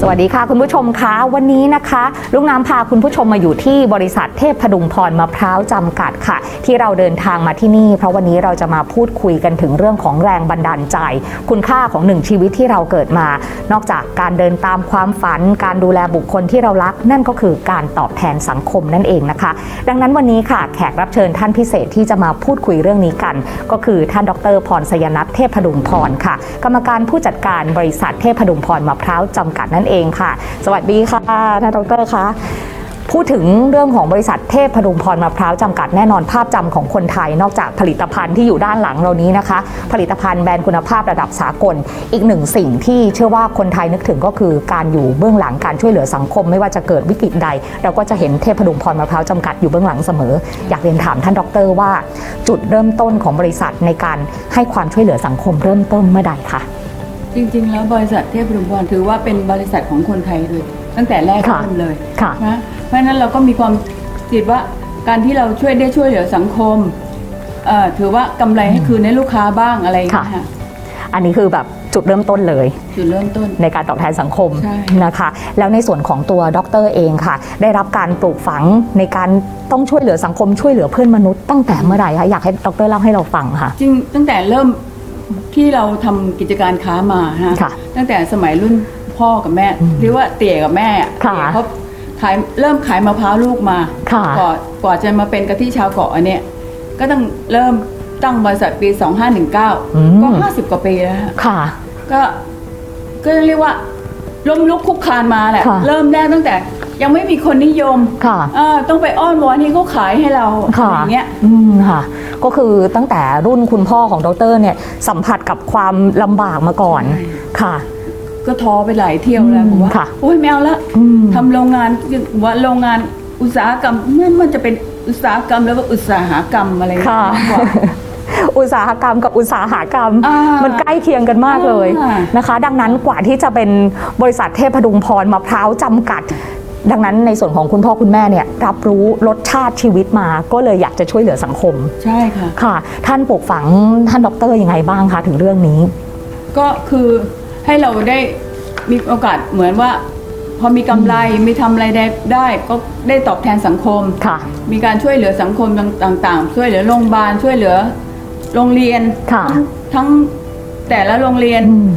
สวัสดีค่ะคุณผู้ชมคะวันนี้นะคะลูกน้ำพาคุณผู้ชมมาอยู่ที่บริษัทเทพพดุงพรมะพร้าวจำกัดค่ะ ที่เราเดินทางมาที่นี่ เพราะวันนี้เราจะมาพูดคุยกันถึงเรื่องของแรงบันดาลใจ คุณค่าของหนึ่งชีวิตที่เราเกิดมา นอกจากการเดินตามความฝัน การดูแลบุคคลที่เรารัก นั่นก็คือการตอบแทนสังคมนั่นเองนะคะ ดังนั้นวันนี้ค่ะแขกรับเชิญท่านพิเศษที่จะมาพูดคุยเรื่องนี้กัน ก็คือท่านดรพรสยนัทเทพพดุงพรค่ะ กรรมการผู้จัดการบริษัทเทพพดุงพรมะพร้าวจำกัดนั่นเองค่ะ สวัสดีค่ะท่านดรคะพูดถึงเรื่องของบริษัทเทพพดุงพรมะพร้าวจำกัดแน่นอนภาพจำของคนไทย นอกจากผลิตภัณฑ์ที่อยู่ด้านหลังเรานี้นะคะ ผลิตภัณฑ์แบรนด์คุณภาพระดับสากล อีกหนึ่งสิ่งที่เชื่อว่าคนไทยนึกถึงก็คือการอยู่เบื้องหลังการช่วยเหลือสังคม ไม่ว่าจะเกิดวิกฤตใด เราก็จะเห็นเทพพดุงพรมะพร้าวจำกัดอยู่เบื้องหลังเสมอ อยากเรียนถามท่านดรว่า จุดเริ่มต้นของบริษัทในการให้ความช่วยเหลือสังคมเริ่มต้นเมื่อใดคะ จริง ๆ แล้วบริษัทเทพรุมพรถือว่าเป็นบริษัทของคนไทยเลย ตั้งแต่แรกค่ะเริ่มเลยค่ะนะเพราะฉะนั้นเราก็มีความคิดว่าการที่เราช่วยได้ช่วยเหลือสังคมเอ่อถือว่ากำไรให้คืนให้ลูกค้าบ้างอะไรอย่างเงี้ยค่ะค่ะอันนี้คือแบบจุดเริ่มต้นเลยจุดเริ่มต้นในการตอบแทนสังคมใช่นะคะ แล้วในส่วนของตัวดรเองค่ะ ได้รับการปลูกฝังในการต้องช่วยเหลือสังคมช่วยเหลือเพื่อนมนุษย์ตั้งแต่เมื่อไหร่คะอยากให้ดรเล่าให้เราฟังค่ะ จริงตั้งแต่เริ่ม ที่เราทำกิจการค้ามาฮะค่ะตั้งแต่สมัยรุ่นพ่อกับแม่หรือว่าเตี่ยกับแม่อะค่ะเตี่ยเขาขายเริ่มขายมะพร้าวลูกมาค่ะ ก่อนกว่าจะมาเป็นกะทิชาวเกาะอันเนี้ยก็ต้องเริ่มตั้งบริษัทปี 2519 ก็50 กว่าปีแล้วฮะ ค่ะ ก็ก็เรียกว่าล้มลุกคุกคานมาแหละ ค่ะเริ่มแรกตั้งแต่ ยังไม่มีคนนิยมค่ะอ่าต้องไปอ้อนวอนให้เขาขายให้เราอะค่ะไรอย่างเงี้ยอืมค่ะ ก็คือตั้งแต่รุ่นคุณพ่อของดรเนี่ยสัมผัสกับความลำบากมาก่อนใช่ค่ะ ก็ท้อไปหลายเที่ยวแล้วอืมผมว่าค่ะโอ้ยไม่เอาละอืมทำโรงงานว่าโรงงานอุตสาหกรรมมันมันจะเป็นอุตสาหกรรมแล้วก็อุตสาหกรรมอะไรค่ะ มากกว่า อุตสาหกรรมกับอุตสาหกรรม อ่ามัมันใกล้เคียงกันมากเลยอ่านะคะ ดังนั้นกว่าที่จะเป็นบริษัทเทพดุงพรมะพร้าวจำกัด ดังนั้นในส่วนของคุณพ่อคุณแม่เนี่ยรับรู้รสชาติชีวิตมา ก็เลยอยากจะช่วยเหลือสังคม ใช่ค่ะ ค่ะ ท่านปลูกฝังท่านดรยังไงบ้างคะถึงเรื่องนี้ ก็คือให้เราได้มีโอกาสเหมือนว่า พอมีกำไรมีทำอะไรได้ได้ ก็ได้ตอบแทนสังคม ค่ะ มีการช่วยเหลือสังคมต่างๆ ช่วยเหลือโรงพยาบาลช่วยเหลือโรงเรียนค่ะ ทั้งทั้งแต่ละโรงเรียน อืม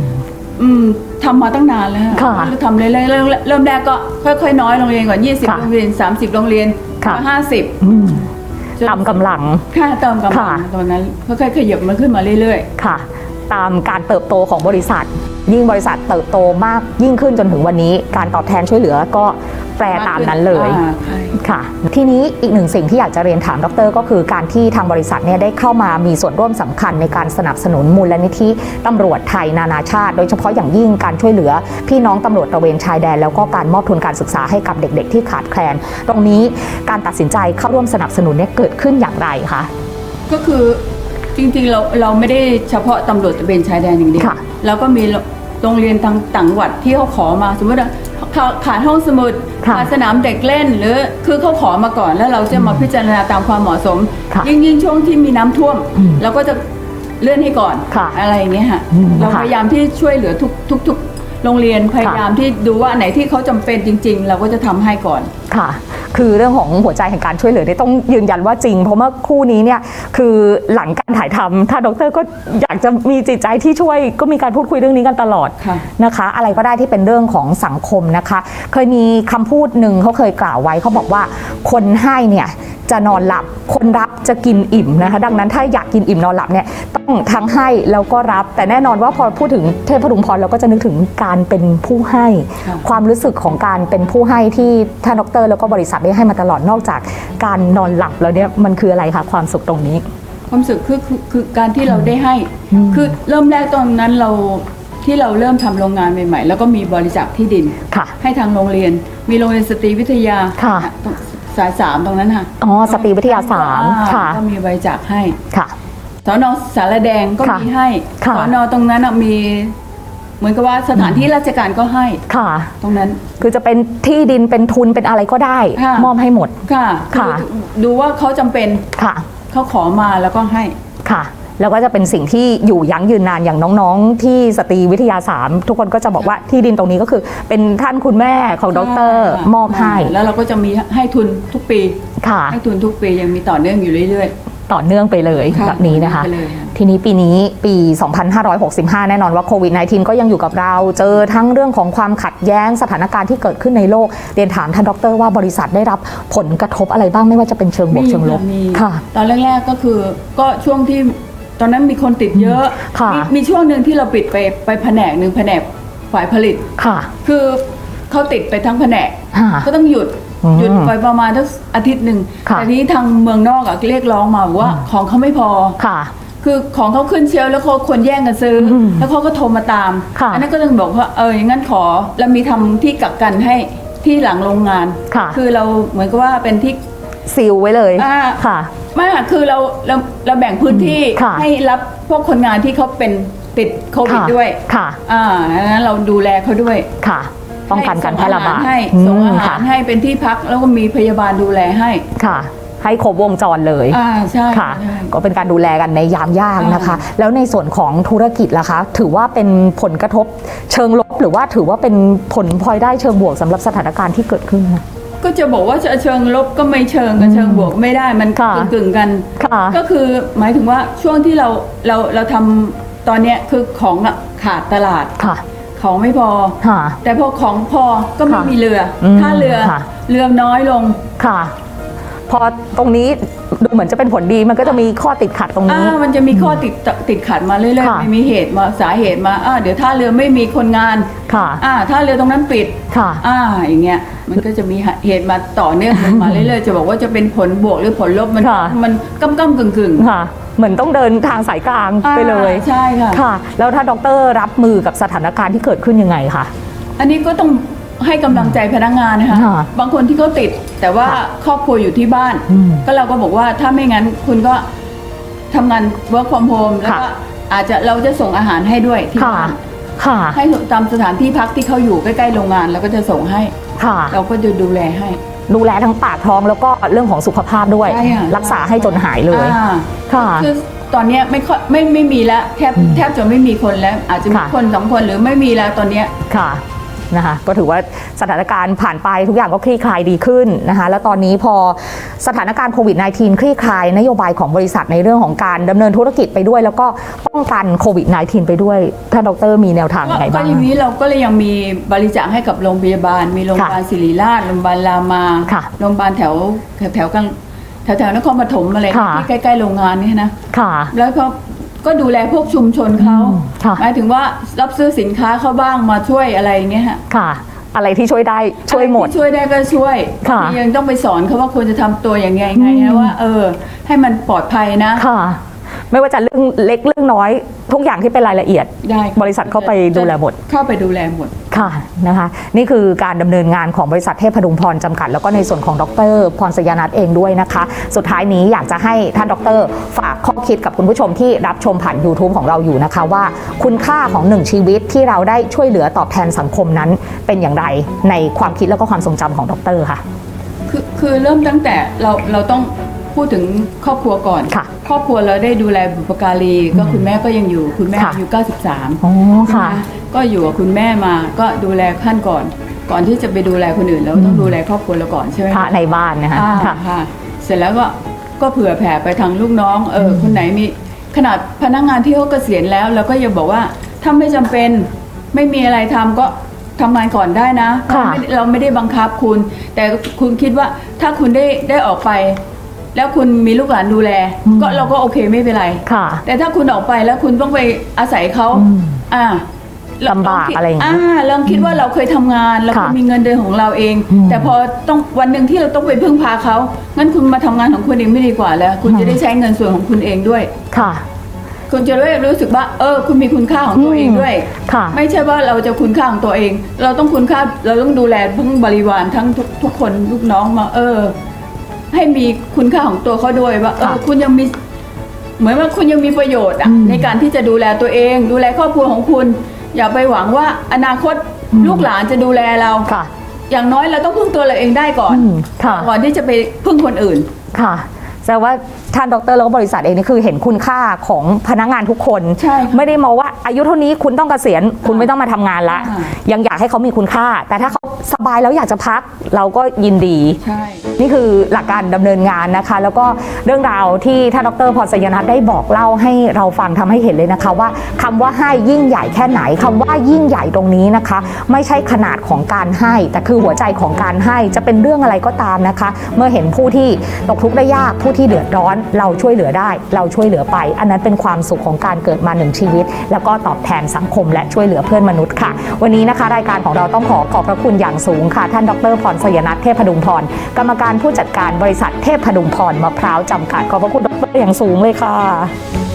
อืม ทำมาตั้งนานแล้วค่ะก็ทำเรื่อยๆเริ่มเริ่มแรกก็ค่อยๆน้อยโรงเรียนก่อน20 ค่ะโรงเรียน 30 โรงเรียนค่ะ ห้าสิบอืมตามกำลัง ค่าเติมกำลัค่ะ งตอนนั้นค่อยๆขยับมันขึ้นมาเรื่อย ค่ะ ตามการเติบโตของบริษัท ยิ่งบริษัทเติบโตมากยิ่งขึ้นจนถึงวันนี้ การตอบแทนช่วยเหลือก็แปลๆตามนั้นเลยอ่าใช่ค่ะ ทีนี้อีกหนึ่งสิ่งที่อยากจะเรียนถามดร ก็คือการที่ทางบริษัทเนี่ยได้เข้ามามีส่วนร่วมสำคัญในการสนับสนุนมูลนิธิตำรวจไทยนานาชาติ โดยเฉพาะอย่างยิ่งการช่วยเหลือ พี่น้องตำรวจตระเวนชายแดน แล้วก็การมอบทุนการศึกษาให้กับเด็ก ๆ ที่ขาดแคลน ตรงนี้การตัดสินใจเข้าร่วมสนับสนุนเนี่ยเกิดขึ้นอย่างไรคะก็คือจริงๆเราเราไม่ได้เฉพาะตำรวจตระเวนชายแดนอย่างเดียว ค่ะเราก็มีโรงเรียนต่างต่างจังหวัดที่เขาขอมาสมมติว่าขาขาดห้องสมุดค่ะขาดสนามเด็กเล่นหรือคือเขาขอมาก่อนแล้วเราจะมาพิจารณาตามความเหมาะสม ค่ะยิ่งยิ่งช่วงที่มีน้ำท่วมอืมเราก็จะเลื่อนให้ก่อนค่ะอะไรอย่างเงี้ยฮะอืมเราค่ะพยายามที่ช่วยเหลือทุกทุกทุกโรงเรียนพยายามที่ดูว่าอันไหนที่เขาจำเป็นจริง ๆ เราก็จะทำให้ก่อนค่ะ คือเรื่องของหัวใจแห่งการช่วยเหลือเนี่ยต้องยืนยันว่าจริง เพราะเมื่อครู่นี้เนี่ยคือหลังการถ่ายทำถ้าดรก็อยากจะมีจิตใจที่ช่วยก็มีการพูดคุยเรื่องนี้กันตลอดค่ะ นะคะ อะไรก็ได้ที่เป็นเรื่องของสังคมนะคะ เคยมีคำพูดหนึ่งเขาเคยกล่าวไว้เขาบอกว่าคนให้เนี่ยจะนอนหลับคนรับจะกินอิ่มนะคะ ดังนั้นถ้าอยากกินอิ่มนอนหลับเนี่ยต้องทั้งให้แล้วก็รับ แต่แน่นอนว่าพอพูดถึงเทพดุงพรเราก็จะนึกถึงการเป็นผู้ให้ ค่ะ ความรู้สึกของการเป็นผู้ให้ที่ท่านดรแล้วก็บริษัทได้ให้มาตลอดนอกจากการนอนหลับแล้วเนี่ยมันคืออะไรคะความสุขตรงนี้ ความรู้สึกคือคือคือการที่เราได้ให้อืมคือเริ่มแรกตอนนั้นเราที่เราเริ่มทำโรงงานใหม่ๆ แล้วก็มีบริจาคที่ดินค่ะให้ทางโรงเรียน มีโรงเรียนสตรีวิทยาค่ะตรงสายสามตรงนั้นค่ะอ๋อสตรีวิทยาสามอ่ค่ะก็มีบริจาคให้ค่ะสอนอสารแดงก็ค่ะมีให้ค่ะสอนอตรงนั้นน่ะมี เหมือนกับว่าสถานที่ราชการก็ให้ ค่ะ ตรงนั้น คือจะเป็นที่ดินเป็นทุนเป็นอะไรก็ได้ ค่ะ มอบให้หมด ค่ะค่ะอดูว่าเขาจำเป็นค่ะ เขาขอมาแล้วก็ให้ ค่ะ แล้วก็จะเป็นสิ่งที่อยู่ยั้งยืนนานอย่างน้องๆ ที่สตรีวิทยาสามทุกคนก็จะบอกว่าที่ดินตรงนี้ก็คือ เป็นท่านคุณแม่ของดรมอบให้แล้วเราก็จะมีให้ทุนทุกปี ค่ะ ให้ทุนทุกปียังมีต่อเนื่องอยู่เรื่อย ต่อเนื่องไปเลยค่ะแบบนี้นะคะไปเลยค่ะทีนี้ปีนี้ปี 2565 แน่นอนว่าโควิด -19 ก็ยังอยู่กับเรา เจอทั้งเรื่องของความขัดแย้งสถานการณ์ที่เกิดขึ้นในโลก เรียนถามท่านดรว่าบริษัทได้รับผลกระทบอะไรบ้างไม่ว่าจะเป็นเชิงๆบวกเชิงลบมีค่ะ ตอนแรกๆก็คือก็ช่วงที่ตอนนั้นมีคนติดเยอะค่ะมีมีช่วงหนึ่งที่เราปิดไปไปแผนกหนึ่งแผนกฝ่ายผลิตค่ะ คือเขาติดไปทั้งแผนกค่ะก็ต้องหยุดอืม หยุดไปประมาณทักอาทิตย์หนึ่งค่ะแต่นี้ทางเมืองนอกอะเรียกร้องมาบอกว่าของเขาไม่พอ ค่ะ คือของเขาขึ้นเชลฟ์แล้วเขาคนแย่งกันซื้ออมแล้วเขาก็โทรมาตาม ค่ะอันั้นก็ต้องบอกว่าเอออย่างนั้นขอแล้วมีทำที่กักกันให้ที่หลังโรงงานค่ะคือเราเหมือนกับว่าเป็นที่ ซีลไว้เลยอ่า ค่ะ ไม่ค่ะคือเราเราเราแบ่งพื้นที่ค่ะ ให้รับพวกคนงานที่เขาเป็นติดโควิดค่ะด้วยค่ะ อ่าดังนั้นเราดูแลเขาด้วย ค่ะ ป้องกันการแพร่ระบาดให้อืส่งมอาหาค่ะรให้เป็นที่พักแล้วก็มีพยาบาลดูแลให้ค่ะให้ครบวงจรเลยอ่าใช่ค่ะใช่ก็เป็นการดูแลกันในยามยากนะคะ แล้วในส่วนของธุรกิจล่ะคะ ถือว่าเป็นผลกระทบเชิงลบ หรือว่าถือว่าเป็นผลพลอยได้เชิงบวกสำหรับสถานการณ์ที่เกิดขึ้นนะก็จะบอกว่าจะเชิงลบก็ไม่เชิงกับเชิงบวกไม่ได้มันค่ะกึ่งๆกันค่ะก็คือหมายถึงว่าช่วงที่เราเราเราทำตอนเนี้ยคือของอะขาดตลาดค่ะ ของไม่พอ ค่ะ แต่พอของพอก็ไม่ค่ะมีเรืออมถ้าเรือค่ะ เรือน้อยลงค่ะ พอตรงนี้ดูเหมือนจะเป็นผลดีมันก็จะมีข้อติดขัดตรงอ่านี้มันจะมีข้อติดติดขัดมาเรื่อยค่ะๆไม่มีเหตุมาสาเหตุมาอ่าเดี๋ยวท่าเรือไม่มีคนงานค่ะ อ่าท่าเรือตรงนั้นปิด ค่ะ อ่าอย่างเงี้ยมันก็จะมีเหตุมาต่อเนื่องกันมาเรื่อยๆจะบอกว่าจะเป็นผลบวกหรือผลลบมันค่ะ มันก้ำก้ำกึ่งกึ่งๆ ค่ะ เหมือนต้องเดินทางสายกลางไปเลยอ่าใช่ค่ะค่ะ แล้วถ้าดรรับมือกับสถานการณ์ที่เกิดขึ้นยังไงคะอันนี้ก็ต้องให้กำลังใจพนักงานนะคะค่ะบางคนที่เขาติดแต่ว่าค่ะครอบครัวอยู่ที่บ้านอืมก็เราก็บอกว่าถ้าไม่งั้นคุณก็ทำงาน work from home แล้วก็ค่ะอาจจะเราจะส่งอาหารให้ด้วยที่ค่ะบ้านค่ะให้ตามสถานที่พักที่เขาอยู่ใกล้ๆโรงงานเราก็จะส่งให้ค่ะเราก็จะดูแลให้ ดูแลทั้งปากท้องแล้วก็เรื่องของสุขภาพด้วย ใช่ค่ะ รักษาให้จนหายเลย อ่าค่ะ คือตอนเนี้ยไม่ค่อยไม่ไม่มีแล้วแทบแทบจะไม่มีคนแล้ว อาจจะมีค่ะ คนสองคนหรือไม่มีแล้วตอนเนี้ย ค่ะ นะคะก็ถือว่าสถานการณ์ผ่านไปทุกอย่างก็คลี่คลายดีขึ้นนะคะแล้วตอนนี้พอสถานการณ์โควิด -19 คลี่คลายนโยบายของบริษัทในเรื่องของการดำเนินธุรกิจไปด้วย แล้วก็ป้องกันโควิด -19 ไปด้วยท่านดรมีแนวทางก็ยังไงก็บ้างอย่างนี้เราก็เลยยังมีบริจาคให้กับโรงพยาบาล มีโรงพยาบาลศิริราชโรงพยาบาลรามาค่ะโรงพยาบาลแถวแถวแถวกลางแถวแถวนครปฐมอะไรค่ะที่ใกล้ๆโรงงานเนี่ยนะค่ะแล้วก็ ก็ดูแลพวกชุมชนเขาอืมค่ะ หมายถึงว่ารับซื้อสินค้าเขาบ้างมาช่วยอะไรอย่างเงี้ยฮะค่ะ อะไรที่ช่วยได้ช่วยหมด อะไรที่ช่วยได้ก็ช่วยค่ะยังต้องไปสอนเขาว่าควรจะทำตัวอย่างไงไงอืนะมว่า เออ ให้มันปลอดภัยนะ ค่ะ ไม่ว่าจะเรื่องเล็กเรื่องน้อย ทุกอย่างที่เป็นรายละเอียด ได้ค่ะบริษัทเข้าไปดูแลหมด เข้าไปดูแลหมด ค่ะนะคะนี่คือการดำเนินงานของบริษัทเทพดุงพรจำกัด แล้วก็ในส่วนของดรพรสยานัทเองด้วยนะคะ สุดท้ายนี้อยากจะให้ท่านดร ฝากข้อคิดกับคุณผู้ชมที่รับชมผ่าน YouTube ของเราอยู่นะคะว่า คุณค่าของหนึ่งชีวิตที่เราได้ช่วยเหลือตอบแทนสังคมนั้นเป็นอย่างไรในความคิดแล้วก็ความทรงจำของดรค่ะคือคือเริ่มตั้งแต่เราเราต้อง พูดถึงครอบครัวก่อน ค่ะครอบครัวเราได้ดูแลบุพการีก็คุณแม่ก็ยังอยู่คุณแม่ค่ะอายุ93อ๋อค่ะ นก็อยู่กับคุณแม่มาก็ดูแลขั้นก่อน ก่อนที่จะไปดูแลคนอื่นเราต้องดูแลครอบครัวเราก่อนใช่ไหมพระในบ้านนะคะอ่าค่ะ ค่ะ เสร็จแล้วก็ก็เผื่อแผ่ไปทางลูกน้องเอออ คนไหนมีขนาดพนักงานที่เขาเกษียณแล้วเราก็ยังบอกว่าถ้าไม่จำเป็นไม่มีอะไรทำก็ทำงานก่อนได้นะค่ะเราไม่เราไม่ได้บังคับคุณ แต่คุณคิดว่าถ้าคุณได้ได้ออกไป แล้วคุณมีลูกหลานดูแล ก็เราก็โอเคไม่เป็นไร ค่ะ แต่ถ้าคุณออกไปแล้วคุณต้องไปอาศัยเขาอืมอ่าลำบากอะไรอย่างนี้อ่าเราคิดว่าเราเคยทำงานเราค่ะเคยมีเงินเดือนของเราเองอืมแต่พอต้องวันหนึ่งที่เราต้องไปพึ่งพาเขางั้นคุณมาทำงานของคุณเองไม่ดีกว่าแล้ว คุณอืมจะได้ใช้เงินส่วนของคุณเองด้วยค่ะคุณจะได้รู้สึกว่า เออ คุณมีคุณค่าของตัวเองด้วย ค่ะ ไม่ใช่ว่าเราจะคุณค่าของตัวเอง เราต้องคุณค่า เราต้องดูแลทั้งบริวารทั้งทุกทุกคนลูกน้องมา เออ ให้มีคุณค่าของตัวเขาด้วยว่าเออค่ะคุณยังมี เหมือนว่าคุณยังมีประโยชน์อะอืมในการที่จะดูแลตัวเอง ดูแลครอบครัวของคุณ อย่าไปหวังว่าอนาคตอืม ลูกหลานจะดูแลเรา ค่ะ อย่างน้อยเราต้องพึ่งตัวเราเองได้ก่อน อืมค่ะ ก่อนที่จะไปพึ่งคนอื่น ค่ะแสดงว่า ท่านดรแล้วก็บริษัทเองนี่คือเห็นคุณค่าของพนักงานทุกคน ใช่ค่ะไม่ได้มองว่าอายุเท่านี้คุณต้องเกษียณคุณไม่ต้องมาทำงานละ อ่า ยังอยากให้เขามีคุณค่า แต่ถ้าเขาสบายแล้วอยากจะพักเราก็ยินดี ใช่ นี่คือหลักการดำเนินงานนะคะ แล้วก็เรื่องราวที่ท่านดรพรสยนัทได้บอกเล่าให้เราฟังทำให้เห็นเลยนะคะว่าคำว่าให้ยิ่งใหญ่แค่ไหนคำว่ายิ่งใหญ่ตรงนี้นะคะ ไม่ใช่ขนาดของการให้ แต่คือหัวใจของการให้จะเป็นเรื่องอะไรก็ตามนะคะ เมื่อเห็นผู้ที่ตกทุกข์ได้ยากผู้ที่เดือดร้อนเราช่วยเหลือได้ เราช่วยเหลือไป อันนั้นเป็นความสุขของการเกิดมาหนึ่งชีวิต แล้วก็ตอบแทนสังคมและช่วยเหลือเพื่อนมนุษย์ค่ะ วันนี้นะคะ รายการของเราต้องขอขอบพระคุณอย่างสูงค่ะ ท่านดรพรสยนัทเทพพดุงพรกรรมการผู้จัดการบริษัทเทพพดุงพรมะพร้าวจำกัดขอบพระคุณดรอย่างสูงเลยค่ะ